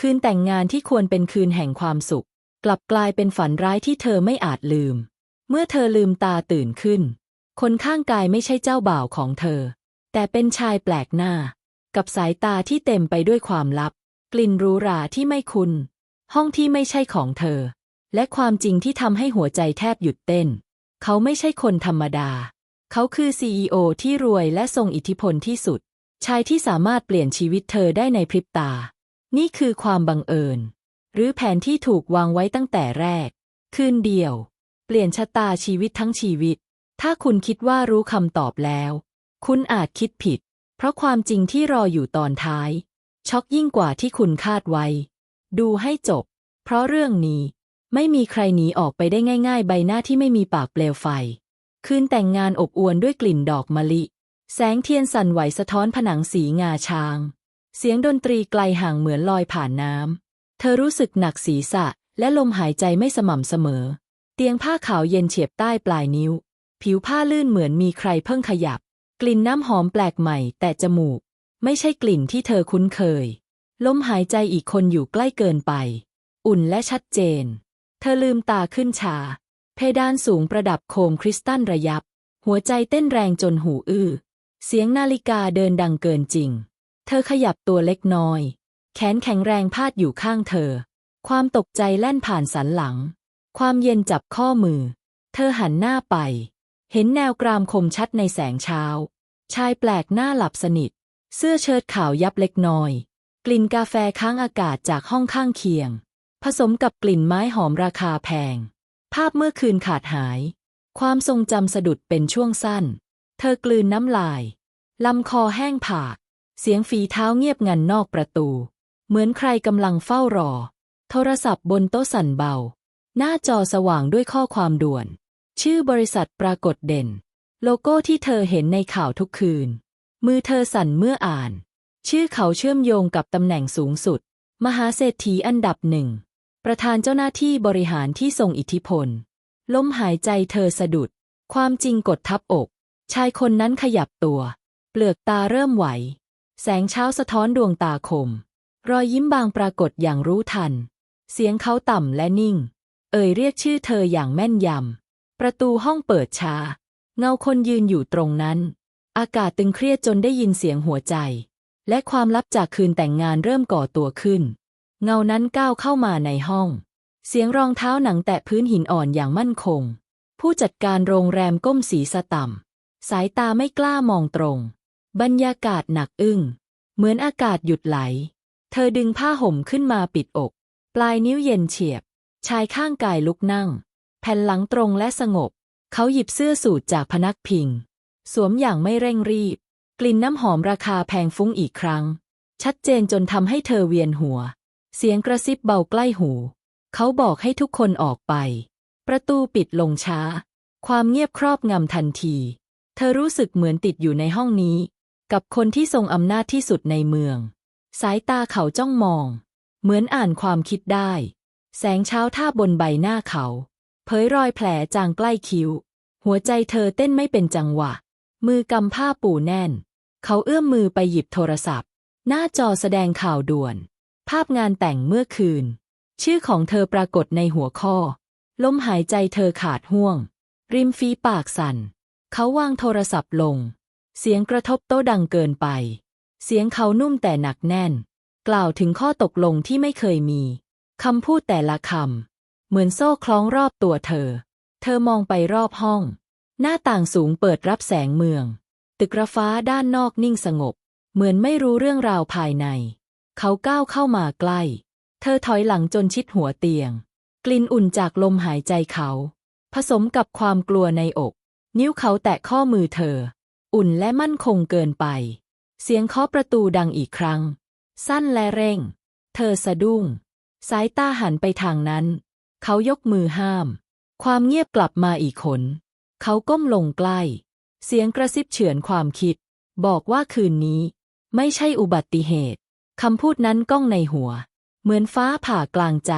คืนแต่งงานที่ควรเป็นคืนแห่งความสุข กลับกลายเป็นฝันร้ายที่เธอไม่อาจลืม เมื่อเธอลืมตาตื่นขึ้น คนข้างกายไม่ใช่เจ้าบ่าวของเธอ แต่เป็นชายแปลกหน้า กับสายตาที่เต็มไปด้วยความลับ กลิ่นรูราที่ไม่คุ้นห้องที่ไม่ใช่ของเธอ และความจริงที่ทำให้หัวใจแทบหยุดเต้น เขาไม่ใช่คนธรรมดา เขาคือซีอที่รวยและทรงอิทธิพลที่สุด ชายที่สามารถเปลี่ยนชีวิตเธอได้ในพริบตา นี่คือความบังเอิญ หรือแผนที่ถูกวางไว้ตั้งแต่แรก คืนเดียว เปลี่ยนชะตาชีวิตทั้งชีวิต ถ้าคุณคิดว่ารู้คำตอบแล้ว คุณอาจคิดผิด เพราะความจริงที่รออยู่ตอนท้าย ช็อกยิ่งกว่าที่คุณคาดไว้ ดูให้จบ เพราะเรื่องนี้ ไม่มีใครหนีออกไปได้ง่าย ๆ ใบหน้าที่ไม่มีปากเปลวไฟ คืนแต่งงานอบอวลด้วยกลิ่นดอกมะลิ แสงเทียนสั่นไหวสะท้อนผนังสีงาช้าง เสียงดนตรีไกลห่างเหมือนลอยผ่านน้ำ เธอรู้สึกหนักศีรษะ และลมหายใจไม่สม่ำเสมอ เตียงผ้าขาวเย็นเฉียบใต้ปลายนิ้ว ผิวผ้าลื่นเหมือนมีใครเพิ่งขยับ กลิ่นน้ำหอมแปลกใหม่ แต่จมูก ไม่ใช่กลิ่นที่เธอคุ้นเคย ลมหายใจอีกคนอยู่ใกล้เกินไป อุ่นและชัดเจน เธอลืมตาขึ้นชา เพดานสูงประดับโคมคริสตัลระยับ หัวใจเต้นแรงจนหูอื้อ เสียงนาฬิกาเดินดังเกินจริง เธอขยับตัวเล็กน้อย แขนแข็งแรงพาดอยู่ข้างเธอ ความตกใจแล่นผ่านสันหลัง ความเย็นจับข้อมือ เธอหันหน้าไป เห็นแนวกรามคมชัดในแสงเช้า ชายแปลกหน้าหลับสนิท เสื้อเชิ้ตขาวยับเล็กน้อย กลิ่นกาแฟค้างอากาศจากห้องข้างเคียง ผสมกับกลิ่นไม้หอมราคาแพง ภาพเมื่อคืนขาดหาย ความทรงจำสะดุดเป็นช่วงสั้น เธอกลืนน้ำลาย ลำคอแห้งผาก เสียงฝีเท้าเงียบงันนอกประตู เหมือนใครกำลังเฝ้ารอ โทรศัพท์บนโต๊ะสั่นเบา หน้าจอสว่างด้วยข้อความด่วน ชื่อบริษัทปรากฏเด่น โลโก้ที่เธอเห็นในข่าวทุกคืน มือเธอสั่นเมื่ออ่าน ชื่อเขาเชื่อมโยงกับตำแหน่งสูงสุด มหาเศรษฐีอันดับหนึ่ง ประธานเจ้าหน้าที่บริหารที่ทรงอิทธิพล ลมหายใจเธอสะดุด ความจริงกดทับอก ชายคนนั้นขยับตัว เปลือกตาเริ่มไหว แสงเช้าสะท้อนดวงตาคม รอยยิ้มบางปรากฏอย่างรู้ทัน เสียงเขาต่ำและนิ่ง เอ่ยเรียกชื่อเธออย่างแม่นยำ ประตูห้องเปิดช้าเงาคนยืนอยู่ตรงนั้น อากาศตึงเครียดจนได้ยินเสียงหัวใจ และความลับจากคืนแต่งงานเริ่มก่อตัวขึ้น เงานั้นก้าวเข้ามาในห้อง เสียงรองเท้าหนังแตะพื้นหินอ่อนอย่างมั่นคง ผู้จัดการโรงแรมก้มศีรษะต่ำ สายตาไม่กล้ามองตรง บรรยากาศหนักอึ้ง เหมือนอากาศหยุดไหล เธอดึงผ้าห่มขึ้นมาปิดอก ปลายนิ้วเย็นเฉียบ ชายข้างกายลุกนั่ง แผ่นหลังตรงและสงบ เขาหยิบเสื้อสูทจากพนักพิง สวมอย่างไม่เร่งรีบ กลิ่นน้ำหอมราคาแพงฟุ้งอีกครั้ง ชัดเจนจนทำให้เธอเวียนหัว เสียงกระซิบเบาใกล้หู เขาบอกให้ทุกคนออกไป ประตูปิดลงช้า ความเงียบครอบงำทันที เธอรู้สึกเหมือนติดอยู่ในห้องนี้ กับคนที่ทรงอำนาจที่สุดในเมือง สายตาเขาจ้องมอง เหมือนอ่านความคิดได้ แสงเช้าท่าบนใบหน้าเขา เผยรอยแผลจางใกล้คิ้ว หัวใจเธอเต้นไม่เป็นจังหวะ มือกำผ้าปูแน่น เขาเอื้อมมือไปหยิบโทรศัพท์ หน้าจอแสดงข่าวด่วน ภาพงานแต่งเมื่อคืน ชื่อของเธอปรากฏในหัวข้อ ลมหายใจเธอขาดห่วง ริมฝีปากสั่น เขาวางโทรศัพท์ลง เสียงกระทบโต๊ะดังเกินไป เสียงเขานุ่มแต่หนักแน่น กล่าวถึงข้อตกลงที่ไม่เคยมี คำพูดแต่ละคำ เหมือนโซ่คล้องรอบตัวเธอ เธอมองไปรอบห้อง หน้าต่างสูงเปิดรับแสงเมือง ตึกระฟ้าด้านนอกนิ่งสงบ เหมือนไม่รู้เรื่องราวภายใน เขาก้าวเข้ามาใกล้ เธอถอยหลังจนชิดหัวเตียง กลิ่นอุ่นจากลมหายใจเขา ผสมกับความกลัวในอก นิ้วเขาแตะข้อมือเธอ อุ่นและมั่นคงเกินไป เสียงเคาะประตูดังอีกครั้ง สั้นและเร่ง เธอสะดุ้ง สายตาหันไปทางนั้น เขายกมือห้าม ความเงียบกลับมาอีกคน เขาก้มลงใกล้ เสียงกระซิบเฉือนความคิด บอกว่าคืนนี้ ไม่ใช่อุบัติเหตุ คำพูดนั้นก้องในหัว เหมือนฟ้าผ่ากลางใจ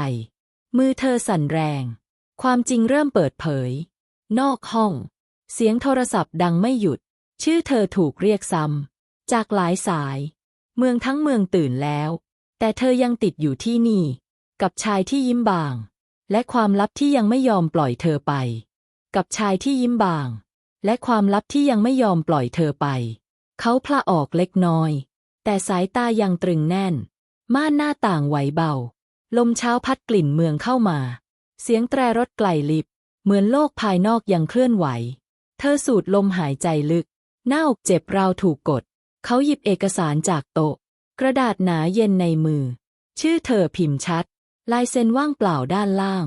มือเธอสั่นแรง ความจริงเริ่มเปิดเผย นอกห้อง เสียงโทรศัพท์ดังไม่หยุด ชื่อเธอถูกเรียกซ้ำจากหลายสาย เมืองทั้งเมืองตื่นแล้ว แต่เธอยังติดอยู่ที่นี่ กับชายที่ยิ้มบาง และความลับที่ยังไม่ยอมปล่อยเธอไป กับชายที่ยิ้มบาง และความลับที่ยังไม่ยอมปล่อยเธอไป เขาพละออกเล็กน้อย แต่สายตายังตรึงแน่น ม่านหน้าต่างไหวเบา ลมเช้าพัดกลิ่นเมืองเข้ามา เสียงแตรรถไกลลิบ เหมือนโลกภายนอกยังเคลื่อนไหว เธอสูดลมหายใจลึก หน้าอกเจ็บราวถูกกด เขาหยิบเอกสารจากโต๊ะ กระดาษหนาเย็นในมือ ชื่อเธอพิมพ์ชัด ลายเซ็นว่างเปล่าด้านล่าง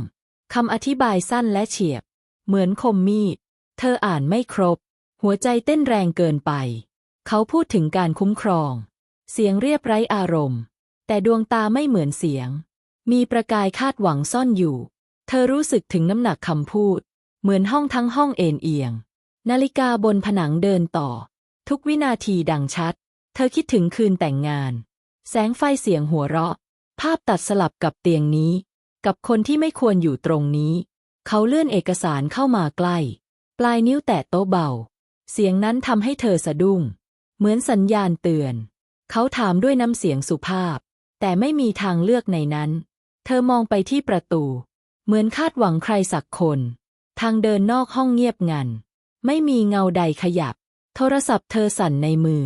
คำอธิบายสั้นและเฉียบ เหมือนคมมีด เธออ่านไม่ครบ หัวใจเต้นแรงเกินไป เขาพูดถึงการคุ้มครอง เสียงเรียบไร้อารมณ์ แต่ดวงตาไม่เหมือนเสียง มีประกายคาดหวังซ่อนอยู่ เธอรู้สึกถึงน้ำหนักคำพูด เหมือนห้องทั้งห้องเอ็นเอียง นาฬิกาบนผนังเดินต่อ ทุกวินาทีดังชัด เธอคิดถึงคืนแต่งงาน แสงไฟเสียงหัวเราะ ภาพตัดสลับกับเตียงนี้ กับคนที่ไม่ควรอยู่ตรงนี้ เขาเลื่อนเอกสารเข้ามาใกล้ ปลายนิ้วแตะโต๊ะเบา เสียงนั้นทำให้เธอสะดุ้ง เหมือนสัญญาณเตือน เขาถามด้วยน้ำเสียงสุภาพ แต่ไม่มีทางเลือกในนั้น เธอมองไปที่ประตู เหมือนคาดหวังใครสักคน ทางเดินนอกห้องเงียบงัน ไม่มีเงาใดขยับ โทรศัพท์เธอสั่นในมือ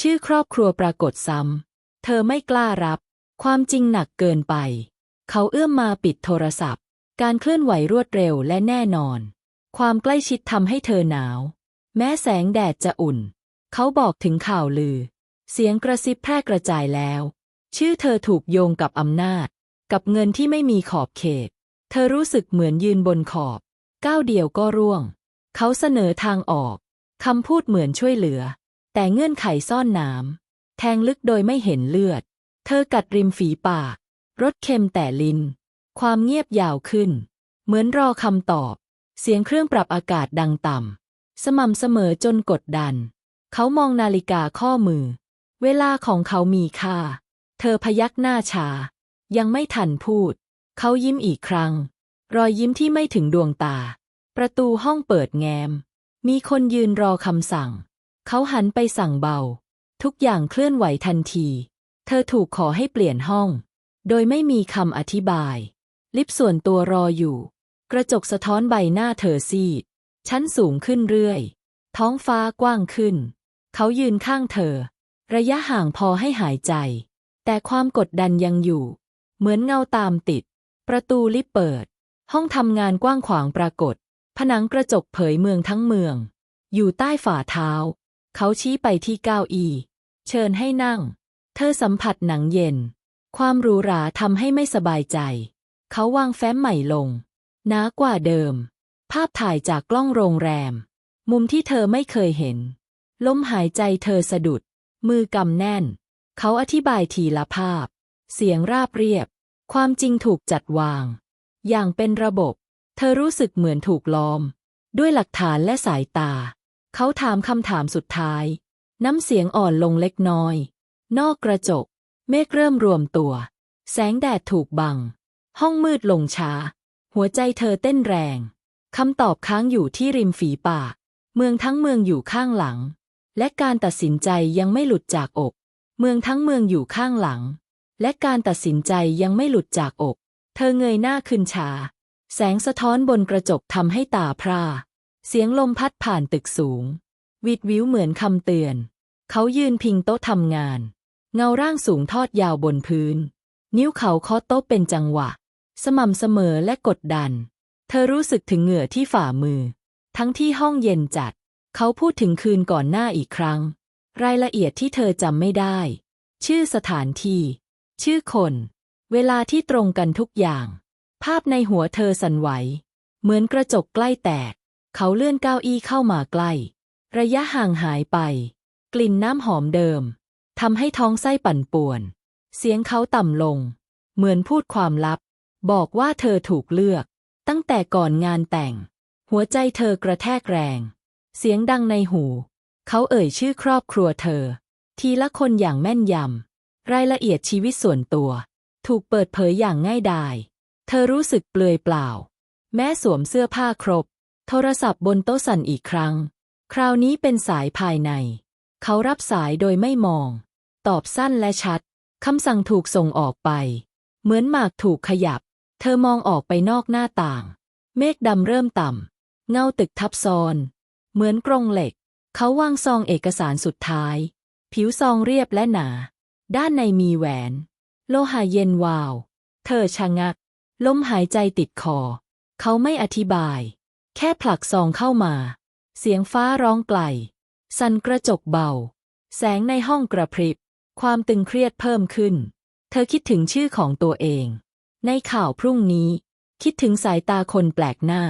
ชื่อครอบครัวปรากฏซ้ำ เธอไม่กล้ารับ ความจริงหนักเกินไป เขาเอื้อมมาปิดโทรศัพท์ การเคลื่อนไหวรวดเร็วและแน่นอน ความใกล้ชิดทำให้เธอหนาว แม้แสงแดดจะอุ่น เขาบอกถึงข่าวลือ เสียงกระซิบแพร่กระจายแล้ว ชื่อเธอถูกโยงกับอำนาจ กับเงินที่ไม่มีขอบเขต เธอรู้สึกเหมือนยืนบนขอบ ก้าวเดียวก็ร่วง เขาเสนอทางออกคำพูดเหมือนช่วยเหลือ แต่เงื่อนไขซ่อนน้ำแทงลึกโดยไม่เห็นเลือด เธอกัดริมฝีปากรสเค็มแต่ลิ้นความเงียบยาวขึ้น เหมือนรอคำตอบ เสียงเครื่องปรับอากาศดังต่ำสม่ำเสมอจนกดดัน เขามองนาฬิกาข้อมือ เวลาของเขามีค่า เธอพยักหน้าชา ยังไม่ทันพูด เขายิ้มอีกครั้ง รอยยิ้มที่ไม่ถึงดวงตา ประตูห้องเปิดแงม มีคนยืนรอคำสั่ง เขาหันไปสั่งเบา ทุกอย่างเคลื่อนไหวทันที เธอถูกขอให้เปลี่ยนห้อง โดยไม่มีคำอธิบาย ลิฟต์ส่วนตัวรออยู่ กระจกสะท้อนใบหน้าเธอซีด ชั้นสูงขึ้นเรื่อย ท้องฟ้ากว้างขึ้น เขายืนข้างเธอ ระยะห่างพอให้หายใจ แต่ความกดดันยังอยู่ เหมือนเงาตามติด ประตูลิฟต์เปิด ห้องทำงานกว้างขวางปรากฏ ผนังกระจกเผยเมืองทั้งเมือง อยู่ใต้ฝ่าเท้า เขาชี้ไปที่เก้าอี้เชิญให้นั่ง เธอสัมผัสหนังเย็น ความหรูหราทำให้ไม่สบายใจ เขาวางแฟ้มใหม่ลงหนากว่าเดิม ภาพถ่ายจากกล้องโรงแรม มุมที่เธอไม่เคยเห็น ลมหายใจเธอสะดุด มือกำแน่น เขาอธิบายทีละภาพ เสียงราบเรียบ ความจริงถูกจัดวาง อย่างเป็นระบบ เธอรู้สึกเหมือนถูกล้อม ด้วยหลักฐานและสายตา เขาถามคำถามสุดท้าย น้ำเสียงอ่อนลงเล็กน้อย นอกกระจก เมฆเริ่มรวมตัว แสงแดดถูกบัง ห้องมืดลงช้า หัวใจเธอเต้นแรงคำตอบค้างอยู่ที่ริมฝีปาก เมืองทั้งเมืองอยู่ข้างหลัง และการตัดสินใจยังไม่หลุดจากอก เมืองทั้งเมืองอยู่ข้างหลัง และการตัดสินใจยังไม่หลุดจากอก เธอเงยหน้าขึ้นช้า แสงสะท้อนบนกระจกทำให้ตาพร่า เสียงลมพัดผ่านตึกสูง วิดวิวเหมือนคำเตือน เขายืนพิงโต๊ะทำงาน เงาร่างสูงทอดยาวบนพื้น นิ้วเขาเคาะโต๊ะเป็นจังหวะ สม่ำเสมอและกดดัน เธอรู้สึกถึงเหงื่อที่ฝ่ามือ ทั้งที่ห้องเย็นจัด เขาพูดถึงคืนก่อนหน้าอีกครั้ง รายละเอียดที่เธอจำไม่ได้ ชื่อสถานที่ ชื่อคน เวลาที่ตรงกันทุกอย่าง ภาพในหัวเธอสั่นไหว เหมือนกระจกใกล้แตก เขาเลื่อนเก้าอี้เข้ามาใกล้ ระยะห่างหายไป กลิ่นน้ำหอมเดิมทำให้ท้องไส้ปั่นป่วน เสียงเขาต่ำลง เหมือนพูดความลับ บอกว่าเธอถูกเลือก ตั้งแต่ก่อนงานแต่ง หัวใจเธอกระแทกแรง เสียงดังในหู เขาเอ่ยชื่อครอบครัวเธอ ทีละคนอย่างแม่นยำ รายละเอียดชีวิตส่วนตัว ถูกเปิดเผยอย่างง่ายดาย เธอรู้สึกเปลือยเปล่า แม้สวมเสื้อผ้าครบ โทรศัพท์บนโต๊ะสั่นอีกครั้ง คราวนี้เป็นสายภายใน เขารับสายโดยไม่มอง ตอบสั้นและชัด คำสั่งถูกส่งออกไป เหมือนหมากถูกขยับ เธอมองออกไปนอกหน้าต่าง เมฆดำเริ่มต่ำ เงาตึกทับซ้อน เหมือนกรงเหล็ก เขาวางซองเอกสารสุดท้าย ผิวซองเรียบและหนา ด้านในมีแหวน โลหะเย็นวาว เธอชะงัก ลมหายใจติดคอ เขาไม่อธิบาย แค่ผลักซองเข้ามา เสียงฟ้าร้องไกล สั่นกระจกเบา แสงในห้องกระพริบ ความตึงเครียดเพิ่มขึ้น เธอคิดถึงชื่อของตัวเอง ในข่าวพรุ่งนี้ คิดถึงสายตาคนแปลกหน้า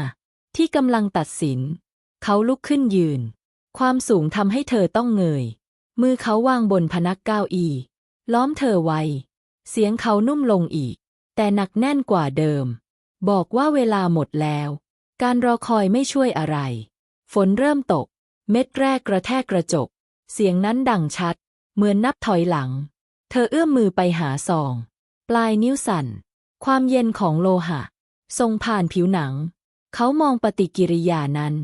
ที่กำลังตัดสิน เขาลุกขึ้นยืน ความสูงทำให้เธอต้องเงย มือเขาวางบนพนักเก้าอี้ล้อมเธอไว้ เสียงเขานุ่มลงอีก แต่หนักแน่นกว่าเดิม บอกว่าเวลาหมดแล้ว การรอคอยไม่ช่วยอะไร ฝนเริ่มตก เม็ดแรกกระแทกกระจก เสียงนั้นดังชัด เหมือนนับถอยหลัง เธอเอื้อมมือไปหาซอง ปลายนิ้วสั่น ความเย็นของโลหะส่งผ่านผิวหนัง เขามองปฏิกิริยานั้น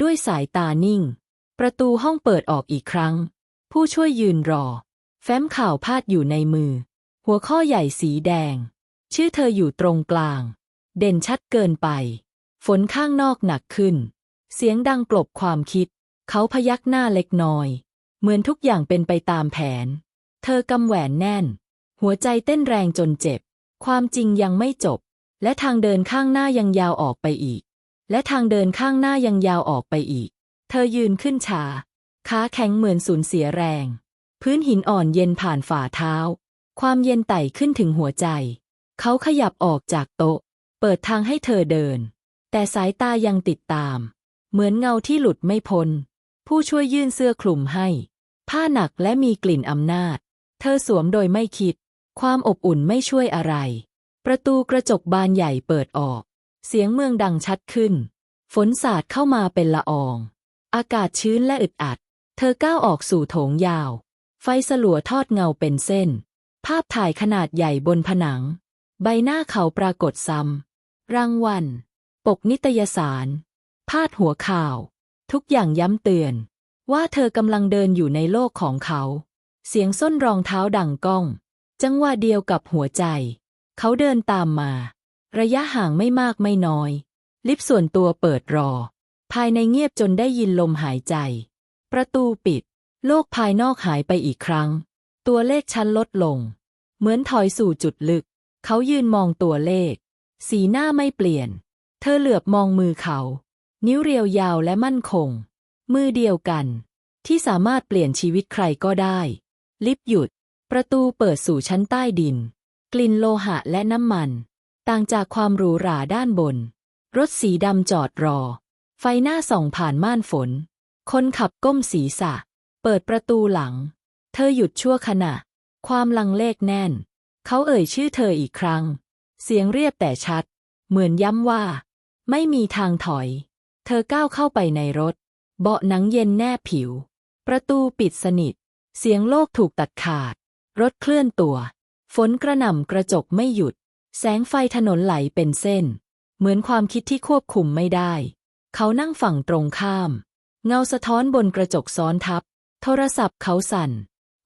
ด้วยสายตานิ่ง ประตูห้องเปิดออกอีกครั้ง ผู้ช่วยยืนรอ แฟ้มข่าวพาดอยู่ในมือ หัวข้อใหญ่สีแดง ชื่อเธออยู่ตรงกลาง เด่นชัดเกินไป ฝนข้างนอกหนักขึ้น เสียงดังกลบความคิด เขาพยักหน้าเล็กน้อย เหมือนทุกอย่างเป็นไปตามแผน เธอกำแหวนแน่น หัวใจเต้นแรงจนเจ็บ ความจริงยังไม่จบ และทางเดินข้างหน้ายังยาวออกไปอีก และทางเดินข้างหน้ายังยาวออกไปอีก เธอยืนขึ้นช้าขาแข็งเหมือนสูญเสียแรง พื้นหินอ่อนเย็นผ่านฝ่าเท้า ความเย็นไต่ขึ้นถึงหัวใจ เขาขยับออกจากโต๊ะ เปิดทางให้เธอเดิน แต่สายตายังติดตาม เหมือนเงาที่หลุดไม่พ้น ผู้ช่วยยื่นเสื้อคลุมให้ ผ้าหนักและมีกลิ่นอำนาจ เธอสวมโดยไม่คิด ความอบอุ่นไม่ช่วยอะไร ประตูกระจกบานใหญ่เปิดออก เสียงเมืองดังชัดขึ้น ฝนสาดเข้ามาเป็นละออง อากาศชื้นและอึดอัด เธอก้าวออกสู่โถงยาว ไฟสลัวทอดเงาเป็นเส้น ภาพถ่ายขนาดใหญ่บนผนัง ใบหน้าเขาปรากฏซ้ำรางวัล ปกนิตยสาร พาดหัวข่าว ทุกอย่างย้ำเตือน ว่าเธอกำลังเดินอยู่ในโลกของเขา เสียงส้นรองเท้าดังก้อง จังหวะเดียวกับหัวใจ เขาเดินตามมา ระยะห่างไม่มากไม่น้อย ลิฟต์ส่วนตัวเปิดรอ ภายในเงียบจนได้ยินลมหายใจ ประตูปิด โลกภายนอกหายไปอีกครั้ง ตัวเลขชั้นลดลง เหมือนถอยสู่จุดลึก เขายืนมองตัวเลข สีหน้าไม่เปลี่ยน เธอเหลือบมองมือเขา นิ้วเรียวยาวและมั่นคง มือเดียวกัน ที่สามารถเปลี่ยนชีวิตใครก็ได้ ลิฟต์หยุด ประตูเปิดสู่ชั้นใต้ดิน กลิ่นโลหะและน้ำมัน ต่างจากความหรูหราด้านบน รถสีดำจอดรอ ไฟหน้าส่องผ่านม่านฝน คนขับก้มศีรษะ เปิดประตูหลัง เธอหยุดชั่วขณะ ความลังเลกแน่น เขาเอ่ยชื่อเธออีกครั้ง เสียงเรียบแต่ชัด เหมือนย้ำว่า ไม่มีทางถอย เธอก้าวเข้าไปในรถ เบาะหนังเย็นแนบผิว ประตูปิดสนิท เสียงโลกถูกตัดขาด รถเคลื่อนตัว ฝนกระหน่ำกระจกไม่หยุด แสงไฟถนนไหลเป็นเส้น เหมือนความคิดที่ควบคุมไม่ได้ เขานั่งฝั่งตรงข้าม เงาสะท้อนบนกระจกซ้อนทับ โทรศัพท์เขาสั่น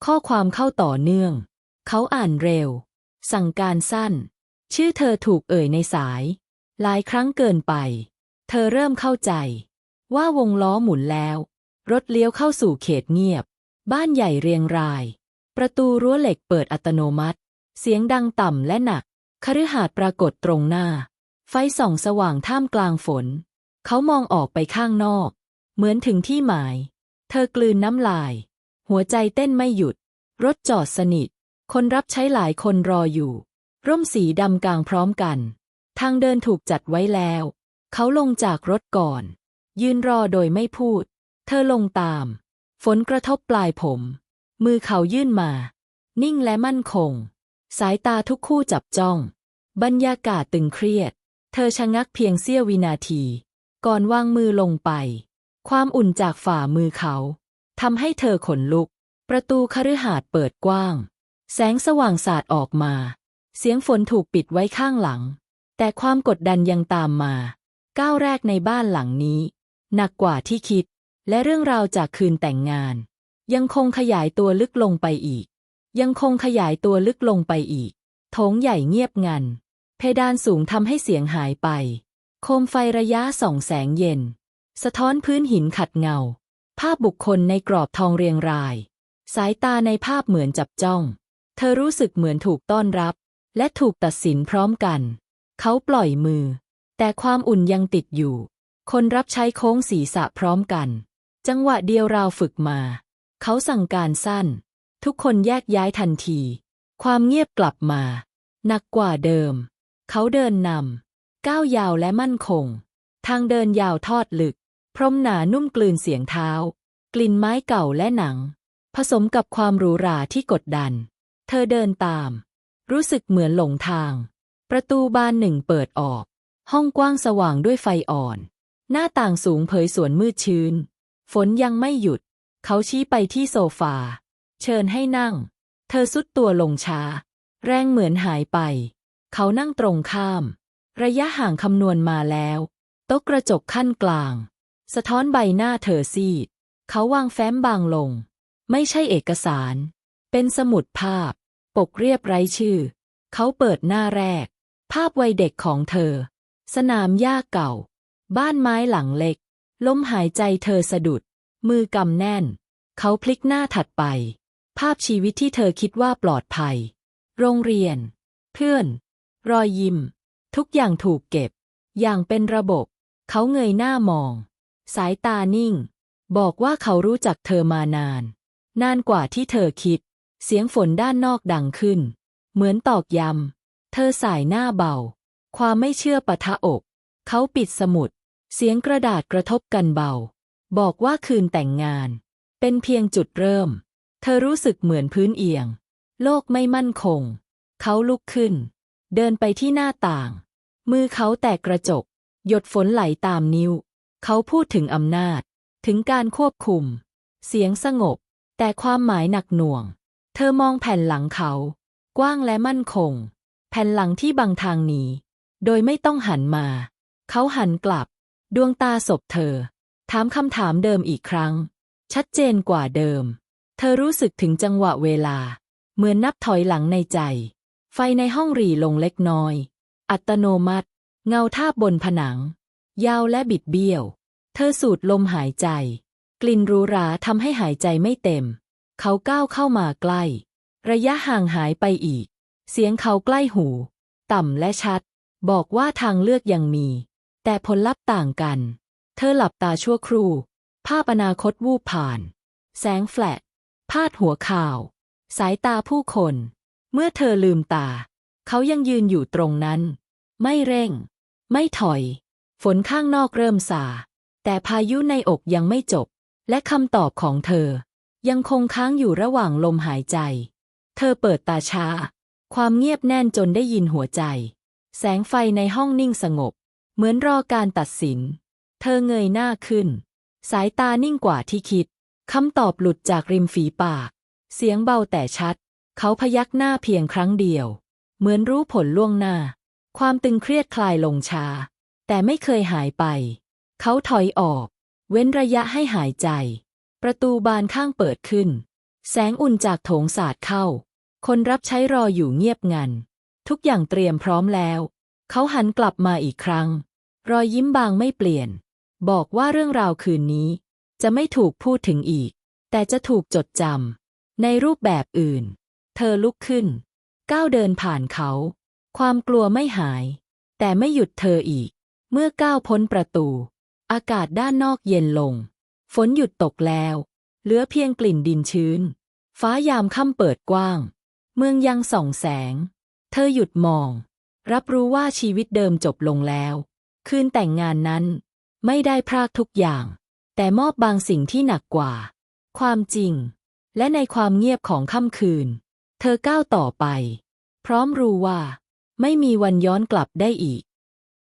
ข้อความเข้าต่อเนื่อง เขาอ่านเร็ว สั่งการสั้น ชื่อเธอถูกเอ่ยในสาย หลายครั้งเกินไป เธอเริ่มเข้าใจ ว่าวงล้อหมุนแล้ว รถเลี้ยวเข้าสู่เขตเงียบ บ้านใหญ่เรียงราย ประตูรั้วเหล็กเปิดอัตโนมัติ เสียงดังต่ำและหนักคฤหาสน์ปรากฏตรงหน้า ไฟส่องสว่างท่ามกลางฝน เขามองออกไปข้างนอก เหมือนถึงที่หมาย เธอกลืนน้ำลาย หัวใจเต้นไม่หยุด รถจอดสนิท คนรับใช้หลายคนรออยู่ ร่มสีดำกลางพร้อมกัน ทางเดินถูกจัดไว้แล้ว เขาลงจากรถก่อน ยืนรอโดยไม่พูด เธอลงตาม ฝนกระทบปลายผม มือเขายื่นมา นิ่งและมั่นคง สายตาทุกคู่จับจ้อง บรรยากาศตึงเครียด เธอชะงักเพียงเสี้ยววินาที ก่อนวางมือลงไป ความอุ่นจากฝ่ามือเขาทำให้เธอขนลุก ประตูคฤหาสน์เปิดกว้าง แสงสว่างสาดออกมา เสียงฝนถูกปิดไว้ข้างหลัง แต่ความกดดันยังตามมา ก้าวแรกในบ้านหลังนี้ หนักกว่าที่คิด และเรื่องราวจากคืนแต่งงาน ยังคงขยายตัวลึกลงไปอีก ยังคงขยายตัวลึกลงไปอีกโถงใหญ่เงียบงัน เพดานสูงทำให้เสียงหายไป โคมไฟระยะส่องแสงเย็น สะท้อนพื้นหินขัดเงา ภาพบุคคลในกรอบทองเรียงราย สายตาในภาพเหมือนจับจ้อง เธอรู้สึกเหมือนถูกต้อนรับ และถูกตัดสินพร้อมกัน เขาปล่อยมือ แต่ความอุ่นยังติดอยู่ คนรับใช้โค้งศีรษะพร้อมกัน จังหวะเดียวราวฝึกมา เขาสั่งการสั้น ทุกคนแยกย้ายทันที ความเงียบกลับมา หนักกว่าเดิม เขาเดินนำก้าวยาวและมั่นคง ทางเดินยาวทอดลึก พรมหนานุ่มกลืนเสียงเท้า กลิ่นไม้เก่าและหนัง ผสมกับความหรูหราที่กดดัน เธอเดินตาม รู้สึกเหมือนหลงทาง ประตูบานหนึ่งเปิดออก ห้องกว้างสว่างด้วยไฟอ่อน หน้าต่างสูงเผยสวนมืดชื้น ฝนยังไม่หยุด เขาชี้ไปที่โซฟา เชิญให้นั่ง เธอสุดตัวลงช้า แรงเหมือนหายไป เขานั่งตรงข้าม ระยะห่างคำนวณมาแล้วโต๊ะกระจกขั้นกลาง สะท้อนใบหน้าเธอซีด เขาวางแฟ้มบางลง ไม่ใช่เอกสาร เป็นสมุดภาพ ปกเรียบไร้ชื่อ เขาเปิดหน้าแรก ภาพวัยเด็กของเธอ สนามหญ้าเก่า บ้านไม้หลังเล็ก ลมหายใจเธอสะดุด มือกำแน่น เขาพลิกหน้าถัดไป ภาพชีวิตที่เธอคิดว่าปลอดภัย โรงเรียน เพื่อน รอยยิ้ม ทุกอย่างถูกเก็บ อย่างเป็นระบบ เขาเงยหน้ามอง สายตานิ่ง บอกว่าเขารู้จักเธอมานาน นานกว่าที่เธอคิด เสียงฝนด้านนอกดังขึ้น เหมือนตอกย้ำ เธอสายหน้าเบา ความไม่เชื่อปะทะอก เขาปิดสมุด เสียงกระดาษกระทบกันเบา บอกว่าคืนแต่งงาน เป็นเพียงจุดเริ่ม เธอรู้สึกเหมือนพื้นเอียง โลกไม่มั่นคง เขาลุกขึ้น เดินไปที่หน้าต่าง มือเขาแตกกระจก หยดฝนไหลตามนิ้ว เขาพูดถึงอำนาจ ถึงการควบคุม เสียงสงบ แต่ความหมายหนักหน่วง ธอมองแผ่นหลังเขา กว้างและมั่นคง แผ่นหลังที่บังทางหนีโดยไม่ต้องหันมา เขาหันกลับ ดวงตาสบเธอ ถามคำถามเดิมอีกครั้ง ชัดเจนกว่าเดิม เธอรู้สึกถึงจังหวะเวลา เหมือนนับถอยหลังในใจ ไฟในห้องรีลงเล็กน้อย อัตโนมัติ เงาทาบบนผนัง ยาวและบิดเบี้ยว เธอสูดลมหายใจ กลิ่นรูราทำให้หายใจไม่เต็ม เขาก้าวเข้ามาใกล้ ระยะห่างหายไปอีก เสียงเขาใกล้หู ต่ำและชัด บอกว่าทางเลือกยังมี แต่ผลลัพธ์ต่างกัน เธอหลับตาชั่วครู่ ภาพอนาคตวูบผ่าน แสงแฟลชพาดหัวข่าว สายตาผู้คน เมื่อเธอลืมตา เขายังยืนอยู่ตรงนั้น ไม่เร่ง ไม่ถอย ฝนข้างนอกเริ่มสาแต่พายุในอกยังไม่จบ และคำตอบของเธอ ยังคงค้างอยู่ระหว่างลมหายใจ เธอเปิดตาช้าความเงียบแน่นจนได้ยินหัวใจ แสงไฟในห้องนิ่งสงบ เหมือนรอการตัดสิน เธอเงยหน้าขึ้น สายตานิ่งกว่าที่คิด คำตอบหลุดจากริมฝีปาก เสียงเบาแต่ชัด เขาพยักหน้าเพียงครั้งเดียว เหมือนรู้ผลล่วงหน้า ความตึงเครียดคลายลงช้าแต่ไม่เคยหายไป เขาถอยออก เว้นระยะให้หายใจ ประตูบานข้างเปิดขึ้น แสงอุ่นจากโถงสาดเข้า คนรับใช้รออยู่เงียบงัน ทุกอย่างเตรียมพร้อมแล้ว เขาหันกลับมาอีกครั้ง รอยยิ้มบางไม่เปลี่ยน บอกว่าเรื่องราวคืนนี้ จะไม่ถูกพูดถึงอีก แต่จะถูกจดจำในรูปแบบอื่น เธอลุกขึ้น ก้าวเดินผ่านเขา ความกลัวไม่หาย แต่ไม่หยุดเธออีก เมื่อก้าวพ้นประตู อากาศด้านนอกเย็นลง ฝนหยุดตกแล้ว เหลือเพียงกลิ่นดินชื้น ฟ้ายามค่ำเปิดกว้าง เมืองยังส่องแสง เธอหยุดมอง รับรู้ว่าชีวิตเดิมจบลงแล้ว คืนแต่งงานนั้น ไม่ได้พรากทุกอย่าง แต่มอบบางสิ่งที่หนักกว่า ความจริง และในความเงียบของค่ำคืน เธอก้าวต่อไป พร้อมรู้ว่า ไม่มีวันย้อนกลับได้อีก